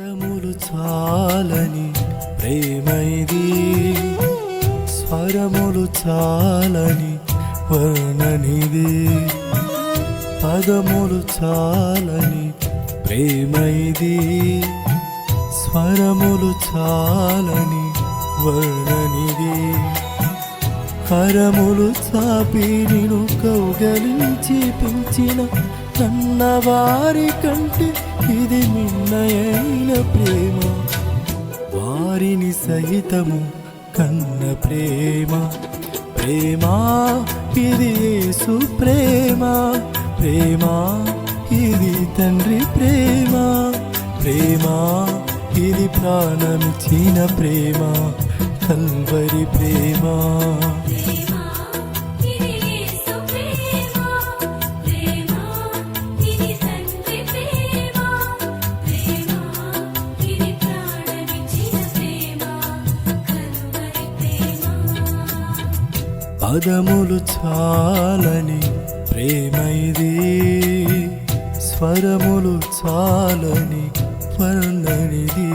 పదములు చాలని ప్రేమైది. స్వరములు చాలని వర్ణనిది. పదములు చాలని ప్రేమైది. స్వరములు చాలని వర్ణనిది. కరములు చాపి నిను కౌగలించి పెంచిన కన్నవారి కంటే ఇది ప్రేమ వారిని సహితము కన్న ప్రేమ. ప్రేమ ఇది యేసు ప్రేమ. ప్రేమ ఇది తండ్రి ప్రేమ. ప్రేమ ఇది ప్రాణమిచ్చిన ప్రేమ. కల్వరి ప్రేమ. పదములు చాలని ప్రేమ ఇది స్వరములు చాలని వర్ణనిది.